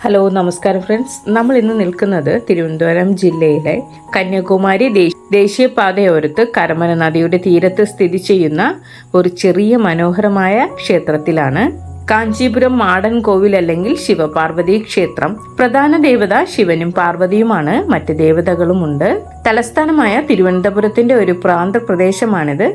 Hello നമസ്കാരം friends നമ്മൾ ഇന്ന് നിൽക്കുന്നത് തിരുവനന്തപുരം ജില്ലയിലെ കന്യാകുമാരി ദേശ- ദേശീയപാതയോരത്ത് കരമന നദിയുടെ തീരത്ത് സ്ഥിതി ചെയ്യുന്ന ഒരു ചെറിയ മനോഹരമായ ക്ഷേത്രത്തിലാണ് കാഞ്ചീപുരം മാടൻ കോവിൽ അല്ലെങ്കിൽ ശിവപാർവതി ക്ഷേത്രം. പ്രധാന ദേവത ശിവനും പാർവതിയുമാണ്. മറ്റ് ദേവതകളുമുണ്ട്. തലസ്ഥാനമായ തിരുവനന്തപുരത്തിന്റെ ഒരു പ്രാന്ത പ്രദേശമാണിത്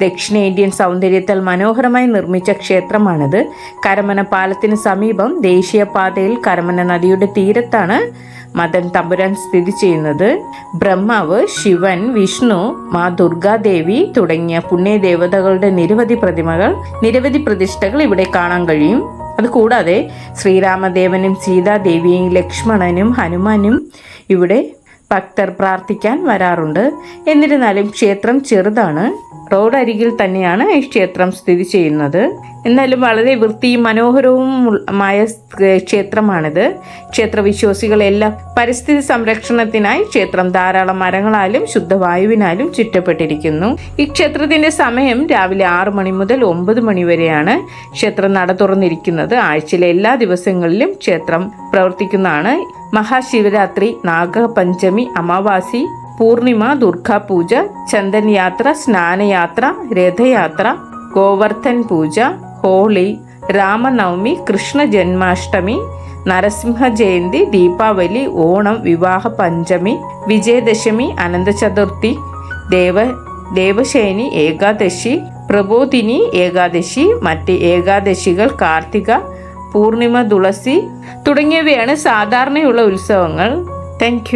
ദക്ഷിണേന്ത്യൻ സൗന്ദര്യത്താൽ മനോഹരമായി നിർമ്മിച്ച ക്ഷേത്രമാണിത്. കരമന പാലത്തിന് സമീപം ദേശീയപാതയിൽ കരമന നദിയുടെ തീരത്താണ് മദൻ തമ്പുരാൻ സ്ഥിതി ചെയ്യുന്നത് ബ്രഹ്മാവ് ശിവൻ വിഷ്ണു മാ ദുർഗാദേവി തുടങ്ങിയ പുണ്യദേവതകളുടെ നിരവധി പ്രതിമകൾ നിരവധി പ്രതിഷ്ഠകൾ ഇവിടെ കാണാൻ കഴിയും. അതുകൂടാതെ ശ്രീരാമദേവനും സീതാദേവിയും ലക്ഷ്മണനും ഹനുമാനും ഇവിടെ ഭക്തർ പ്രാർത്ഥിക്കാൻ വരാറുണ്ട്. എന്നിരുന്നാലും ക്ഷേത്രം ചെറുതാണ്. റോഡ് അരികിൽ തന്നെയാണ് ഈ ക്ഷേത്രം സ്ഥിതി ചെയ്യുന്നത്. എന്നാലും വളരെ വൃത്തിയും മനോഹരവുമായ ക്ഷേത്രമാണിത്. ക്ഷേത്ര വിശ്വാസികളെല്ലാം പരിസ്ഥിതി സംരക്ഷണത്തിനായി ക്ഷേത്രം ധാരാളം മരങ്ങളാലും ശുദ്ധവായുവിനാലും ചുറ്റപ്പെട്ടിരിക്കുന്നു. ഈ ക്ഷേത്രത്തിന്റെ സമയം രാവിലെ ആറ് മണി മുതൽ ഒമ്പത് മണി വരെയാണ് ക്ഷേത്രം നട തുറന്നിരിക്കുന്നത്. ആഴ്ചയിലെ എല്ലാ ദിവസങ്ങളിലും ക്ഷേത്രം പ്രവർത്തിക്കുന്നതാണ്. മഹാശിവരാത്രി നാഗപഞ്ചമി അമാവാസി പൂർണിമ ദുർഗാപൂജ ചന്ദൻ യാത്ര സ്നാനയാത്ര രഥയാത്ര ഗോവർദ്ധൻ പൂജ ഹോളി രാമനവമി കൃഷ്ണ ജന്മാഷ്ടമി നരസിംഹ ജയന്തി ദീപാവലി ഓണം വിവാഹ പഞ്ചമി വിജയദശമി അനന്ത ചതുർത്ഥി ദേവ ദേവശേനി ഏകാദശി പ്രബോധിനി ഏകാദശി മറ്റ് ഏകാദശികൾ കാർത്തിക പൂർണിമ തുളസി തുടങ്ങിയവയാണ് സാധാരണയുള്ള ഉത്സവങ്ങൾ. താങ്ക്